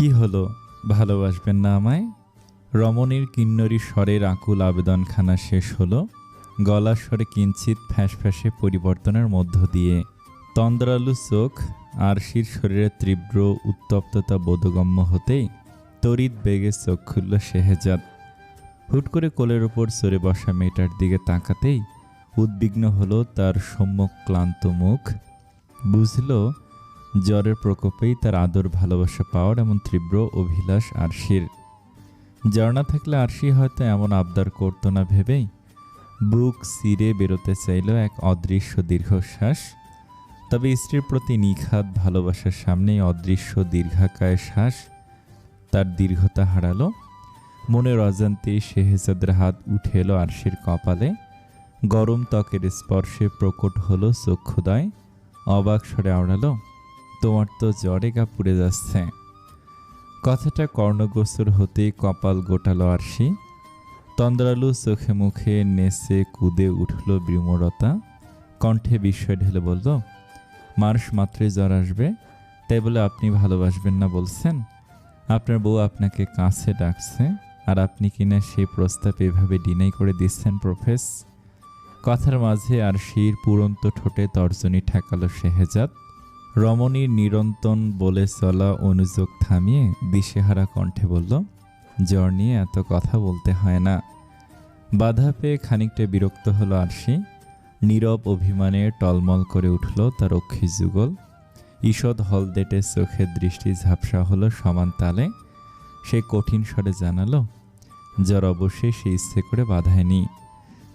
কি হলো? ভালোবাসবেন না আমায়? রমণীর কিন্নরী স্বরের আকুল আবেদনখানা শেষ হলো। গলার স্বরে কিঞ্চিত ফ্যাঁসফ্যাঁসে পরিবর্তনের মধ্য দিয়ে। তন্দ্রালু চোখ আরশির শরীরে তীব্র উত্তপ্ততা বোধগম্য হতেই তড়িৎ বেগে চোখ খুলল শেহজাদ। হুট করে কোলের ওপর সরে বসা মেয়েটার দিকে তাকাতেই উদ্বিগ্ন হলো তার সম্যক ক্লান্ত মুখ। বুঝল জ্বরের প্রকোপেই তার আদর, ভালোবাসা পাওয়ার এমন তীব্র অভিলাষ আরশির। জ্বর না থাকলে আরশি হয়তো এমন আবদার করতো না ভেবেই বুক সিরে বেরোতে চাইল এক অদৃশ্য দীর্ঘশ্বাস। তবে স্ত্রীর প্রতি নিখাত ভালোবাসার সামনেই অদৃশ্য দীর্ঘাকায় শ্বাস তার দীর্ঘতা হারালো। মনের অজান্তেই শেহজাদের হাত উঠে এলো আরশির কপালে। গরম ত্বকের স্পর্শে প্রকট হলো চক্ষুদয়। অবাক স্বরে আওড়ালো তোমার তো জ্বরে গা পুড়ে যাচ্ছে। কথাটা কর্ণগোচর হতেই কপাল গোটালো আরশি। তন্দ্রালু চোখে মুখে নেচে কুদে উঠল বিমরতা কণ্ঠে বিস্ময় ঢেলে বলল মার্শ মাত্রই জ্বর আসবে, তাই বলে আপনি ভালোবাসবেন না বলছেন? আপনার বউ আপনাকে কাছে ডাকছে, আর আপনি কিনা সেই প্রস্তাব এভাবে ডিনাই করে দিচ্ছেন, প্রফেস? কথার মাঝে আর শির পুরন্ত ঠোঁটে তর্জনী ঠেকালো শেহজাদ। রমণীর নিরন্তন বলে চলা অনুযোগ থামিয়ে দিশেহারা কণ্ঠে বলল, জ্বর নিয়ে এত কথা বলতে হয় না। বাধা পেয়ে খানিকটা বিরক্ত হলো আরশি। নীরব অভিমানে টলমল করে উঠল তার অক্ষি যুগল। ঈষৎ হলদেটে চোখের দৃষ্টি ঝাপসা হলো সমান তালে। সে কঠিন স্বরে জানালো, জ্বর অবশ্যই সে ইচ্ছে করে বাধায়নি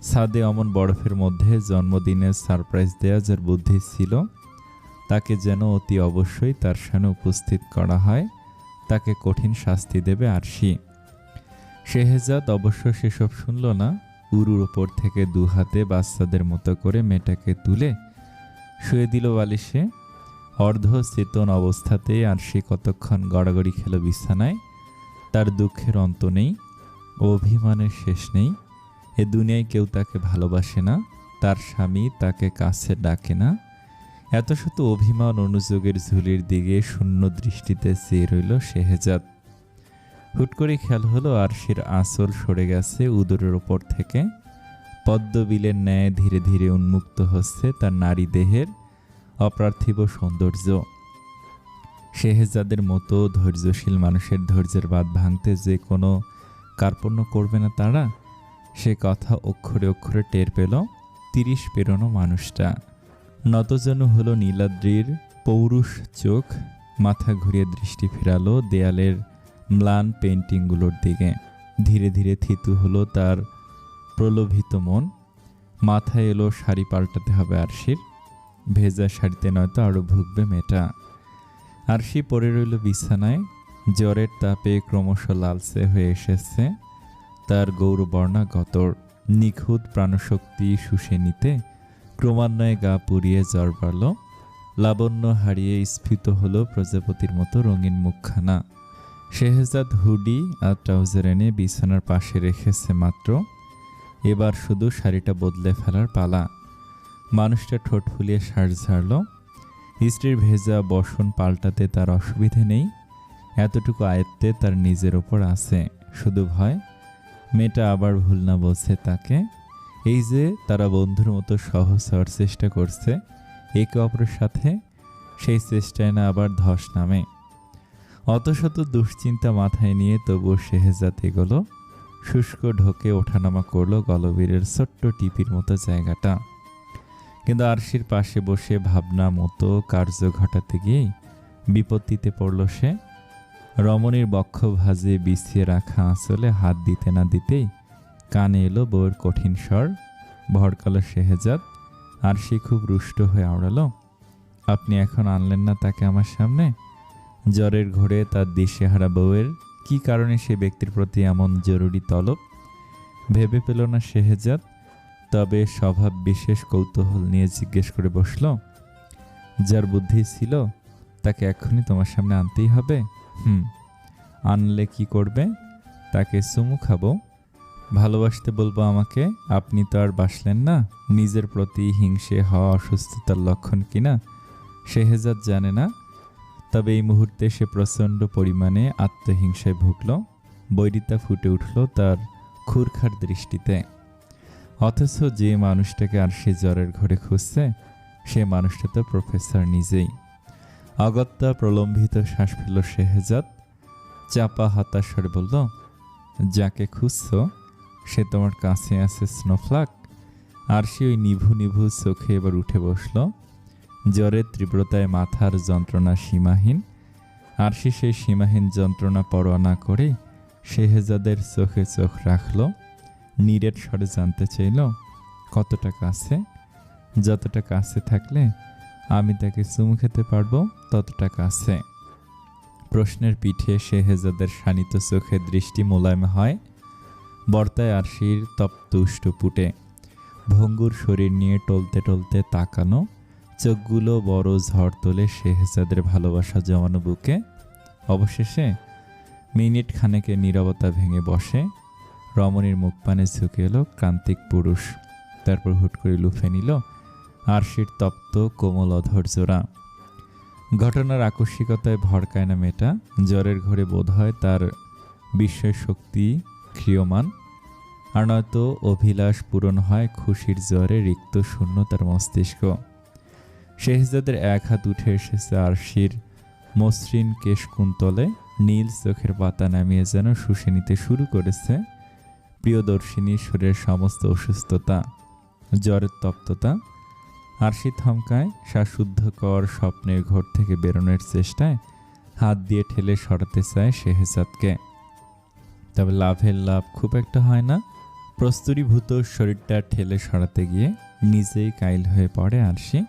সাদে অমন বরফের মধ্যে জন্মদিনের সারপ্রাইজ দেয়া যার বুদ্ধি ছিল তাকে যেন অতি অবশ্যই তার সামনে উপস্থিত করা হয়, তাকে কঠিন শাস্তি দেবে আরশি। শেহজাদ অবশ্য সেসব শুনল না, উরুর ওপর থেকে দু হাতে বাচ্চাদের মতো করে মেয়েটাকে তুলে শুয়ে দিল বালিশে। অর্ধ চেতন অবস্থাতেই আরশি কতক্ষণ গড়াগড়ি খেল বিছানায়, তার দুঃখের অন্ত নেই, অভিমানের শেষ নেই। এ দুনিয়ায় কেউ তাকে ভালোবাসে না, তার স্বামী তাকে কাছে ডাকে না। এত শত অভিমান অনুযোগের ঝুলির দিকে শূন্য দৃষ্টিতে চেয়ে রইল শেহজাদ। হুট করে খেয়াল হলো আরশির আঁচল সরে গেছে উদরের ওপর থেকে। পদ্মবিলের ন্যায় ধীরে ধীরে উন্মুক্ত হচ্ছে তার নারী দেহের অপ্রার্থিব সৌন্দর্য। শেহজাদের মতো ধৈর্যশীল মানুষের ধৈর্যের বাদ ভাঙতে যে কোনো কার্পণ্য করবে না তারা, সে কথা অক্ষরে অক্ষরে টের পেল তিরিশ পেরোনো মানুষটা। নতজন হলো নীলাদ্রির পৌরুষ চোখ, মাথা ঘুরিয়ে দৃষ্টি ফেরালো দেয়ালের ম্লান পেন্টিংগুলোর দিকে। ধীরে ধীরে থিতু হলো তার প্রলোভিত মন। মাথায় এলো শাড়ি পাল্টাতে হবে আরশির। ভেজা শাড়িতে নয়তো আরও ভুগবে মেয়েটা। আরশি পরে রইল বিছানায়। জ্বরের তাপে ক্রমশ লালসে হয়ে এসেছে তার গৌরবর্ণা গতর। নিখুঁত প্রাণশক্তি শুষে নিতে ক্রমান্বয়ে গা পুড়িয়ে জ্বর বাড়ল। লাবণ্য হারিয়ে স্ফীত হলো প্রজাপতির মতো রঙিন মুখখানা। শেহজাদ হুডি আর ট্রাউজার এনে বিছানার পাশে রেখেছে মাত্র। এবার শুধু শাড়িটা বদলে ফেলার পালা। মানুষটা ঠোঁট ফুলিয়ে শ্বাস ঝাড়ল। স্ত্রীর ভেজা বসন পাল্টাতে তার অসুবিধে নেই। এতটুকু আয়ত্তে তার নিজের ওপর আছে। শুধু ভয়। মেয়েটা আবার ভুল না বলছে তাকে। এই যে তারা বন্ধুর মতো সহজ হওয়ার চেষ্টা করছে, একে অপরের সাথে সেই চেষ্টায় না আবার ধস নামে। অত শত দুশ্চিন্তা মাথায় নিয়ে তবুও শেহজাদ এগোলো, শুষ্ক ঢোকে ওঠানামা করল গলবীরের ছোট্ট টিপির মতো জায়গাটা। কিন্তু আরশির পাশে বসে ভাবনা মতো কার্য ঘটাতে গিয়েই বিপত্তিতে পড়ল সে। রমণীর বক্ষ ভাজে বিছিয়ে রাখা আঁচলে হাত দিতে না দিতেই কানে এলো বউয়ের কঠিন স্বর, ভরকালো শেহজাদ, আর সে খুব রুষ্ট হয়ে আওড়ালো, আপনি এখন আনলেন না তাকে আমার সামনে? জ্বরের ঘোরে তার দিশেহারা বউয়ের কি কারণে সে ব্যক্তির প্রতি এমন জরুরি তলব? ভেবে পেল না শেহজাদ, তবে স্বভাব বিশেষ কৌতূহল নিয়ে জিজ্ঞেস করে বসল, যার বুদ্ধি ছিল, তাকে এক্ষুনি তোমার সামনে আনতেই হবে? হুম, আনলে কি করবে? তাকে চুমু খাব? ভালোবাসতে বলব আমাকে? আপনি তো আর বাসলেন না। নিজের প্রতি হিংসে হওয়া, অসুস্থতার লক্ষণ কিনা শেহজাদ জানে না। তবে এই মুহূর্তে সে প্রচণ্ড পরিমাণে আত্মহিংসায় ভুগল। বৈরিতা ফুটে উঠল তার খুরখার দৃষ্টিতে। অথচ যে মানুষটাকে আর সে জ্বরের ঘরে খুঁজছে, সে মানুষটা তো প্রফেসর নিজেই। অগত্যা প্রলম্বিত শ্বাস ফেল শেহজাদ। চাপা হতাশ স্বরে বলল, যাকে খুঁজছ? সে তোমার কাছে আছে স্নোফ্লাক আর সে ওই নিভু নিভু চোখে এবার উঠে বসল। জ্বরের তীব্রতায় মাথার যন্ত্রণা সীমাহীন। আর সে সেই সীমাহীন যন্ত্রণা পরোয়া না করে শেহজাদের চোখে চোখ রাখল। নীরের স্বরে জানতে চাইল, কতটা কাছে? যতটা কাছে থাকলে আমি তাকে চুমু খেতে পারব, ততটা কাছে। প্রশ্নের পিঠে শেহজাদের শানিত চোখের দৃষ্টি মোলায়েম হয়। বর্তায় আরশির তপ্ত পুটে। ভঙ্গুর শরীর নিয়ে টলতে টলতে তাকানো, চোখগুলো বড় ঝড় তোলে শেহজাদের ভালোবাসা জমানো বুকে। অবশেষে মিনিট খানেকে নীরবতা ভেঙে বসে, রমণীর মুখ পানে ঝুঁকে এলো ক্রান্তিক পুরুষ। তারপর হুট করে লুফে নিল আরশির তপ্ত কোমল অধর জোড়া ঘটনার আকস্মিকতায় ভড়কায় না মেয়েটা, জ্বরের ঘরে বোধ হয় তার বিস্ময় শক্তি ক্ষীয়মান। আর নয়তো অভিলাষ পূরণ হয় খুশির জ্বরে রিক্ত শূন্য তার মস্তিষ্ক। শেহজাদের এক হাত উঠে এসেছে আরশির মসৃণ কেশকুন্তলে, নীল চোখের পাতা নামিয়ে যেন শুষে নিতে শুরু করেছে। প্রিয়দর্শিনী শরীরের সমস্ত অসুস্থতা, জ্বরের তপ্ততা, আরশি থমকায় শ্বাসুদ্ধকর স্বপ্নের ঘর থেকে বেরোনোর চেষ্টায় হাত দিয়ে ঠেলে সরাতে চায় শেহজাদকে। তবে লাভের লাভ খুব একটা হয় না। প্রস্তুরীভূত শরীরটা ঠেলে সরাতে গিয়ে নিজেই কাইল হয়ে পড়ে আরশি।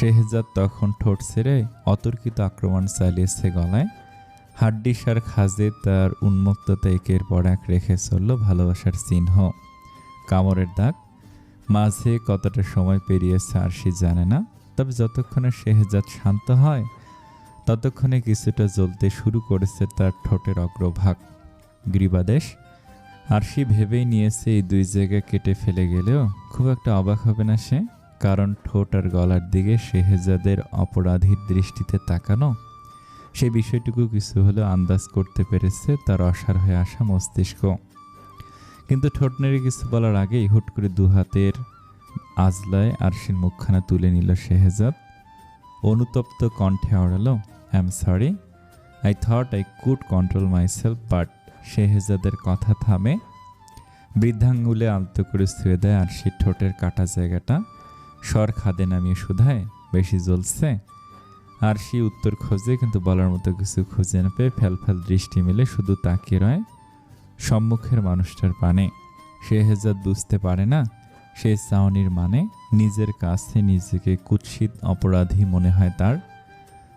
শেহজাদ তখন ঠোঁট ছেড়ে অতর্কিত আক্রমণ চালিয়েছে গলায়। হাড্ডিসার খাজে তার উন্মুক্ততা একের পর এক রেখে চলল ভালোবাসার চিহ্ন। কামড়ের দাগ। মাঝে কতটা সময় পেরিয়েছে আর সে জানে না, তবে যতক্ষণে শেহজাদ শান্ত হয়, ততক্ষণে কিছুটা জ্বলতে শুরু করেছে তার ঠোঁটের অগ্রভাগ। গ্রীবাদেশ আর সে ভেবেই নিয়েছে এই দুই জায়গা কেটে ফেলে গেলেও খুব একটা অবাক হবে না সে, কারণ ঠোঁট আর গলার দিকে শেহজাদের অপরাধীর দৃষ্টিতে তাকানো। সে বিষয়টুকু কিছু হলেও আন্দাজ করতে পেরেছে তার অসার হয়ে আসা মস্তিষ্ক। কিন্তু ঠোঁট নেড়ে কিছু বলার আগেই হুট করে দু হাতের আজলায় আরশির মুখখানা তুলে নিল শেহজাদ। অনুতপ্ত কণ্ঠে আওড়ালো I am sorry I thought I could control myself but শেহজাদের কথা থামে, বৃদ্ধাঙ্গুলে আলতো করে শুয়ে দেয় আরশির ঠোঁটের কাটা জায়গাটা স্বর খাদে নামিয়ে শুধায়, বেশি জ্বলছে। আর সে উত্তর খোঁজে কিন্তু বলার মতো কিছু খুঁজে না পেয়ে ফ্যাল দৃষ্টি মেলে শুধু তাকিয়ে রয় সম্মুখের মানুষটার পানে। শেহজাদ বুঝতে পারে না সে চাউনির মানে নিজের কাছে নিজেকে কুৎসিত অপরাধী মনে হয় তার।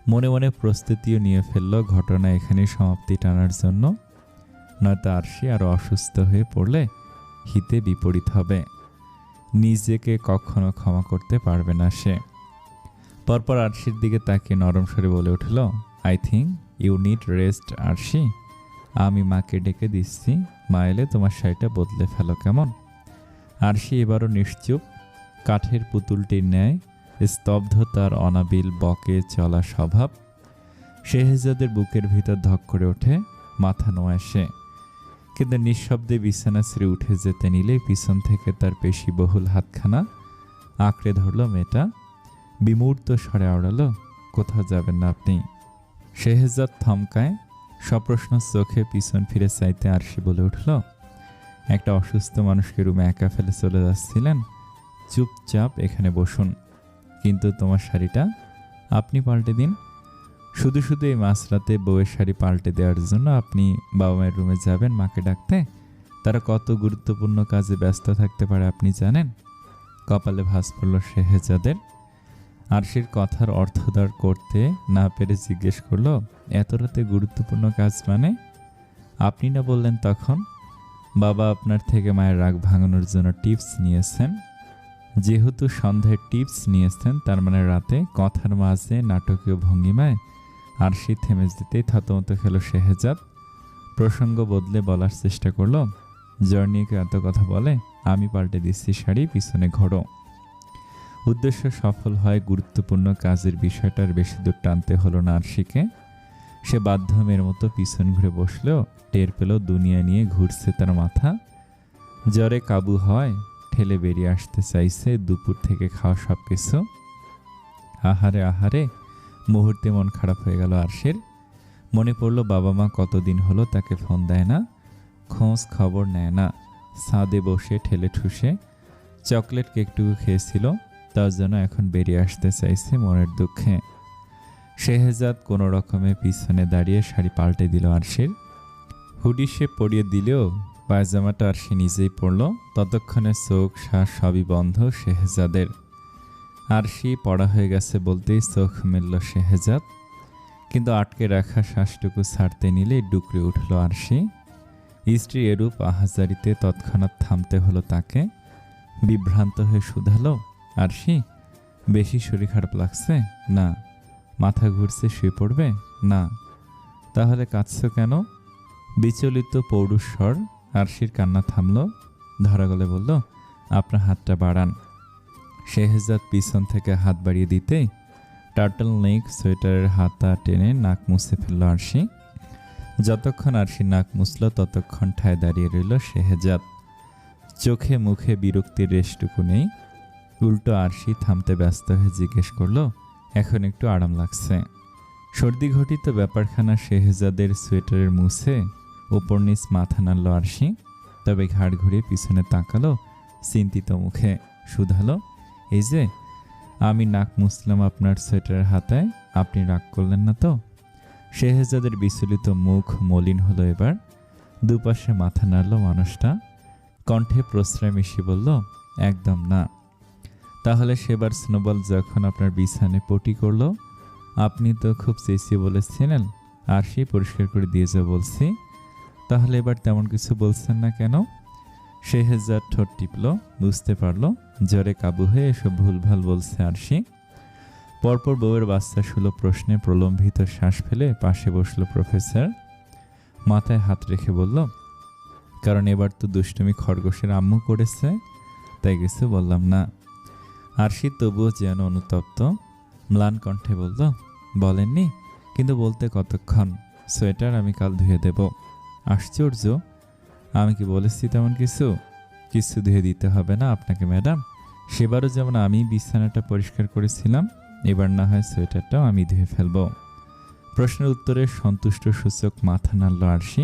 মনে মনে প্রস্তুতিও নিয়ে ফেলল ঘটনা এখানে সমাপ্তি টানার জন্য। নয়তো আরশি আরও অসুস্থ হয়ে পড়লে হিতে বিপরীত হবে। নিজেকে কখনো ক্ষমা করতে পারবে না সে। পরপর আরশির দিকে তাকিয়ে নরম স্বরে বলে উঠল I think you need rest Arshi. আমি মাকে ডেকে দিচ্ছি। মা এলে তোমার শাড়িটা বদলে ফেলো কেমন? আরশি এবারও নিশ্চুপ, কাঠের পুতুলটির ন্যায় স্তব্ধ তার অনাবিল বকে চলা স্বভাব। শেহজাদের বুকের ভিতর ধক করে ওঠে, মাথা নোয়ায় সে। কিন্তু নিঃশব্দে বিছানা শ্রী উঠে যেতে নিলে পিছন থেকে তার পেশি বহুল হাতখানা আঁকড়ে ধরল মেয়েটা। বিমূর্ত স্বরে আওড়ালো, কোথাও যাবেন না আপনি? শেহজাদ থমকায়, সপ্রশ্ন চোখে পিছন ফিরে চাইতে আরশি বলে উঠল, একটা অসুস্থ মানুষকে রুমে একা ফেলে চলে যাচ্ছিলেন? চুপচাপ এখানে বসুন। কিন্তু তোমার শাড়িটা আপনি পাল্টে দিন। শুধু শুধু এই মাঝরাতে বউয়ের শাড়ি পাল্টে দেওয়ার জন্য আপনি বাবা মায়ের রুমে যাবেন, মাকে ডাকতে। তারা কত গুরুত্বপূর্ণ কাজে ব্যস্ত থাকতে পারে আপনি জানেন? কপালে ভাস পড়ল শেহেজাদের। আরশির কথার অর্থদার করতে না পেরে জিজ্ঞেস করল, এত রাতে গুরুত্বপূর্ণ কাজ মানে? আপনি না বললেন তখন? বাবা আপনার থেকে মায়ের রাগ ভাঙানোর জন্য টিপস নিয়েছেন। যেহেতু সন্ধ্যায় টিপস নিয়েছেন, তার মানে রাতে কথার মাঝে নাটকীয় ভঙ্গিমায় আরশি থেমে যেতেই থতমত খেল শেহেজাদ। প্রসঙ্গ বদলে বলার চেষ্টা করল জর্নিকে এত কথা বলে, আমি পাল্টে দিচ্ছি শাড়ি, পিছনে ঘোড়ো। উদ্দেশ্য সফল হয় গুরুত্বপূর্ণ কাজের বিষয়টার বেশি দূর টানতে হলো না আরশিকে। সে বাধ্যমের মতো পিছন ঘুরে বসলেও টের পেল দুনিয়া নিয়ে ঘুরছে তার মাথা। জ্বরে কাবু হয়, ঠেলে বেরিয়ে আসতে চাইছে, দুপুর থেকে খাওয়া সব কিছু আহারে আহারে মুহূর্তে মন খারাপ হয়ে গেল আরশের। মনে পড়ল বাবা মা কতদিন হলো তাকে ফোন দেয় না, খোঁজ খবর নেয় না, ছাদে বসে ঠেলে ঠুসে চকলেট কেকটুকু খেয়েছিল, তার জন্য এখন বেরিয়ে আসতে চাইছে মনের দুঃখে। শেহজাদ কোনো রকমে পিছনে দাঁড়িয়ে শাড়ি পাল্টে দিল আরশির। হুডি সে পরিয়ে দিলেও পায়জামাটা আর সে নিজেই পরল, ততক্ষণে চোখ শ্বাস সবই বন্ধ শেহজাদের। আরশি পড়া হয়ে গেছে বলতেই চোখ মেলল শেহজাদ কিন্তু আটকে রাখা শ্বাসটুকু ছাড়তে নিলে ডুকরে উঠল আরশি। স্ত্রী এরূপ আহাজারিতে তৎক্ষণাৎ থামতে হলো তাকে। বিভ্রান্ত হয়ে শুধালো, আরশি, বেশি শরীর খারাপ লাগছে? না। মাথা ঘুরছে, শুয়ে পড়বে? না। তাহলে কাঁদছ কেন? বিচলিত পৌরুষ স্বর আরশির কান্না থামল। ধরা গলে বলল, আপনার হাতটা বাড়ান। শেহজাদ পিছন থেকে হাত বাড়িয়ে দিতেই টার্টল নেক সোয়েটারের হাতা টেনে নাক মুছে ফেলল আরশি। যতক্ষণ আরশি নাক মুছল, ততক্ষণ ঠায় দাঁড়িয়ে রইল শেহজাদ। চোখে মুখে বিরক্তির রেশটুকু নেই। উল্টো আরশি থামতে ব্যস্ত হয়ে জিজ্ঞেস করল, এখন একটু আরাম লাগছে? সর্দি ঘটিত ব্যাপারখানা শেহজাদের সোয়েটারের মুছে ওপর নিচ মাথা নাড়ল আরশি, তবে ঘাড় ঘুরিয়ে পিছনে তাকালো, চিন্তিত মুখে। শুধালো এই যে, আমি নাক মুসলাম আপনার সোয়েটারের হাতায়, আপনি রাগ করলেন না তো? শেহজাদের বিচলিত মুখ মলিন হলো এবার। দুপাশে মাথা নাড়ল মানুষটা। কণ্ঠে প্রশ্রয় মিশিয়ে বলল, একদম না। তাহলে সেবার স্নোবল যখন আপনার বিছানে পটি করল, আপনি তো খুব চেঁচিয়ে বলেছিলেন, আর সেই পরিষ্কার করে দিয়ে যা বলছি। তাহলে এবার তেমন কিছু বলছেন না কেন? শেহজাদ ঠোঁট টিপল, বুঝতে পারল, জ্বরে কাবু হয়ে এসব ভুলভাল বলছে আরশি। পরপর বউয়ের বাচ্চা সুলভ প্রশ্নে প্রলম্বিত শ্বাস ফেলে পাশে বসল প্রফেসর। মাথায় হাত রেখে বলল, কারণ এবার তো দুষ্টুমি খরগোশের আম্মু করেছে, তাই কিছু বললাম না। আরশি তবুও যেন অনুতপ্ত, ম্লান কণ্ঠে বলল, বলেননি, কিন্তু বলতে কতক্ষণ? সোয়েটার আমি কাল ধুয়ে দেব। আশ্চর্য আমি কি বলেছি তেমন কিছু? কিছু ধুয়ে দিতে হবে না আপনাকে, ম্যাডাম। সেবারও যেমন আমি বিছানাটা পরিষ্কার করেছিলাম, এবার না হয় সোয়েটারটাও আমি ধুয়ে ফেলব। প্রশ্নের উত্তরে সন্তুষ্ট সূচক মাথা নাড়ল আরশি।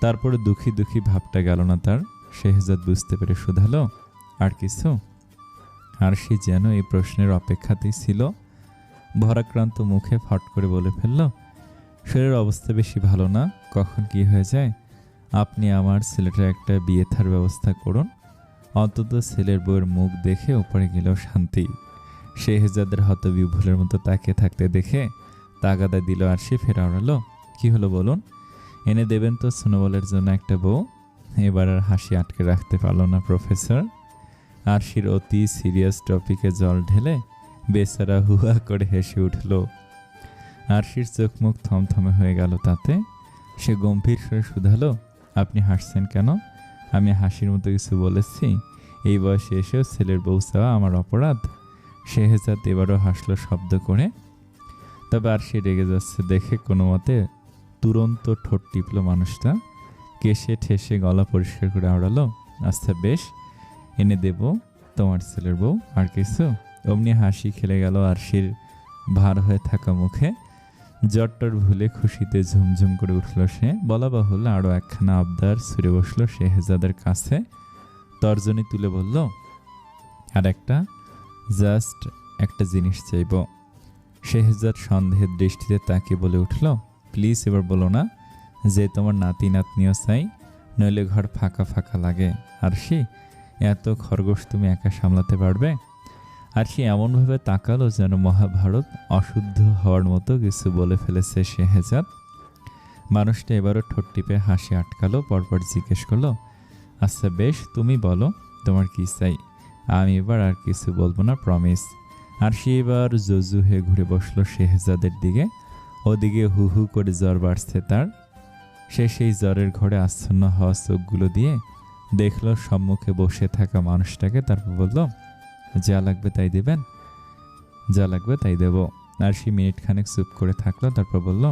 তারপরে দুঃখী দুঃখী ভাবটা গেল না তার। শেহজাদ বুঝতে পেরে শুধালো, আর কিছু? আরশি যেন এই প্রশ্নের অপেক্ষাতেই ছিল। ভরাক্রান্ত মুখে ফট করে বলে ফেলল, শরীরের অবস্থা বেশি ভালো না? কখন কি হয়ে যায়? আপনি আমার ছেলেটার একটা বিয়ে থার ব্যবস্থা করুন। অন্তত ছেলের বউয়ের মুখ দেখে ওপরে গেলেও শান্তি। শেহজাদের হত বিভুলের মতো তাকিয়ে থাকতে দেখে তাগাদা দিল আর সে ফেরা ওড়ালো কি হলো বলুন? এনে দেবেন তো সোনোবলের জন্য একটা বউ। এবার আর হাসি আটকে রাখতে পারল না প্রফেসর। আরশির অতি সিরিয়াস টপিকে জল ঢেলে বেচারা হুয়া করে হেসে উঠল। আরশির চোখ মুখ থমথমে হয়ে গেল তাতে। সে গম্ভীর স্বরে শুধালো আপনি হাসছেন কেন? আমি হাসির মতো কিছু বলেছি। এই বয়সে এসেও ছেলের বউ চাওয়া আমার অপরাধ। শেহজাদ এবারও হাসলো শব্দ করে। তবে আর সে রেগে যাচ্ছে দেখে কোনো মতে তুরন্ত ঠোঁট টিপল মানুষটা। কেশে ঠেসে গলা পরিষ্কার করে আওড়ালো। আচ্ছা বেশ, এনে দেব তোমার ছেলের বউ, আর কিছু? অমনি হাসি খেলে গেল আর আরশির ভার হয়ে থাকা মুখে। জটটর ভুলে খুশিতে ঝুমঝুম করে উঠল সে। বলা বাহুল আরও একখানা আবদার ছুড়ে বসল শেহজাদের কাছে। তর্জনী তুলে বলল, আর একটা? জাস্ট একটা জিনিস চাইব। শেহজাদ সন্দেহের দৃষ্টিতে তাকে বলে উঠল, প্লিজ এবার বলো না যে তোমার নাতি নাতনিও চাই, নইলে ঘর ফাঁকা ফাঁকা লাগে। আর সে, এত খরগোশ তুমি একা সামলাতে পারবে? আর সে এমনভাবে তাকালো যেন মহাভারত অশুদ্ধ হওয়ার মতো কিছু বলে ফেলেছে শেহজাদ মানুষটা এবারও ঠোঁট টিপে হাসি আটকালো, পরপর জিজ্ঞেস করল আচ্ছা বেশ, তুমি বলো, তোমার কি চাই? আমি এবার আর কিছু বলব না প্রমিস আর সে এবার জজু হয়ে ঘুরে বসল শেহজাদের দিকে। ওদিকে হু হু করে জ্বর বাড়ছে তার। সে সেই জ্বরের ঘরে আচ্ছন্ন হওয়া চোখগুলো দিয়ে দেখল, সম্মুখে বসে থাকা মানুষটাকে, তারপর বলল যা লাগবে তাই দেবেন, যা লাগবে তাই দেব। আরশি মিনিট খানেক চুপ করে থাকল, তারপর বলল,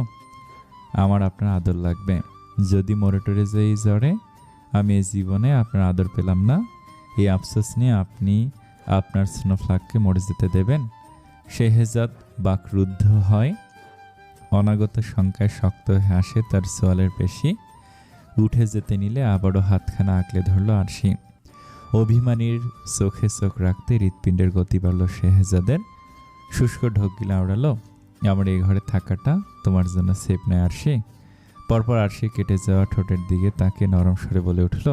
আমার আপনার আদর লাগবে। যদি মরে টরে যাই জ্বরে, আমি এই জীবনে আপনার আদর পেলাম না। এই আফসোস নিয়ে আপনি আপনার স্নোফ্লাককে মরে যেতে দেবেন। শেহেজাদ বাকরুদ্ধ হয়, অনাগত সংখ্যায় শক্ত হয়ে আসে তার সোয়ালের পেশি। উঠে যেতে নিলে আবারও হাতখানা আঁকলে ধরল আরশি। অভিমানীর চোখে চোখ রাখতে হৃৎপিণ্ডের গতি বাড়ল শেহজাদের। শুষ্ক ঢোক গিলা উড়ালো আমার এই ঘরে থাকাটা তোমার জন্য সেফ নয় আরশি। পরপর আরশি কেটে যাওয়া ঠোঁটের দিকে তাকে নরম স্বরে বলে উঠল,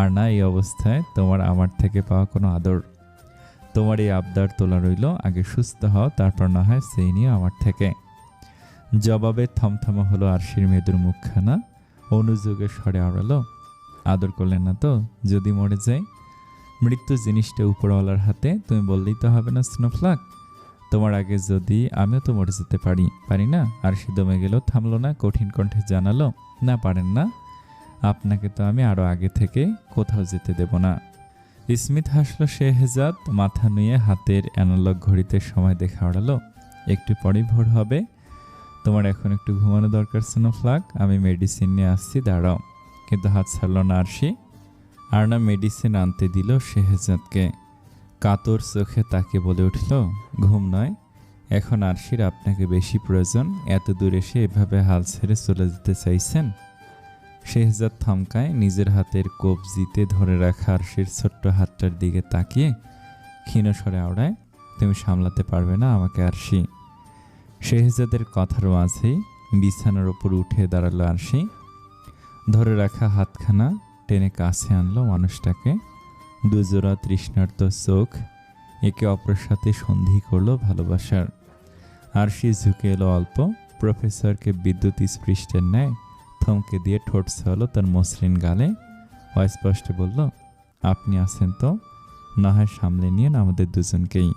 আর না, এই অবস্থায় তোমার আমার থেকে পাওয়া কোনো আদর। তোমার এই আবদার তোলা রইল, আগে সুস্থ হও, তারপর না হয় সেই নিয়ে আমার থেকে। জবাবে থমথমা হলো আরশির মেয়েদের মুখখানা। অনুযোগে স্বরে আওড়ালো আদর করলেন না তো? যদি মরে যায়, মৃত্যু জিনিসটা উপরওয়ালার হাতে, তুমি বললেই তো হবে না, স্নোফ্লাক। তোমার আগে যদি আমিও তো মরে যেতে পারি পারি না? আর সে দমে গেলেও থামলো না, কঠিন কণ্ঠে জানালো, না, পারেন না। আপনাকে তো আমি আরও আগে থেকে কোথাও যেতে দেব না। স্মিথ হাসলো শেহজাদ মাথা নুয়ে হাতের অ্যানালগ ঘড়িতে সময় দেখে আড়ালো একটু পরেই ভোর হবে। তোমার এখন একটু ঘুমানো দরকার, স্নোফ্লাক। আমি মেডিসিন নিয়ে আসছি, দাঁড়াও। কিন্তু হাত ছাড়লো না আর না মেডিসিন আনতে দিল শেহজাদকে। কাতর চোখে তাকে বলে উঠল, ঘুম নয়। এখন আরশির আপনাকে বেশি প্রয়োজন। এত দূর এসে এভাবে হাল ছেড়ে চলে যেতে চাইছেন? শেহজাদ থমকায়, নিজের হাতের কবজিতে ধরে রাখা আরশির ছোট্ট হাতটার দিকে তাকিয়ে ক্ষীণ স্বরে আওড়ায়, তুমি সামলাতে পারবে না আমাকে আরশি। শেহজাদের কথার মাঝেই বিছানার ওপর উঠে দাঁড়াল আরশি। ধরে রাখা হাতখানা টেনে কাছে আনলো মানুষটাকে। দুজোড়া তৃষ্ণার্ত চোখ একে অপরের সাথে সন্ধি করল ভালোবাসার। আর সে ঝুঁকে এলো অল্প। প্রফেসরকে বিদ্যুৎ স্পৃষ্টের ন্যায় থমকে দিয়ে ঠোঁট ছালো তার মসৃণ গালে। অস্পষ্ট বলল, আপনি আছেন তো? না হয় সামলে নিয়ে আমাদের দুজনকেই।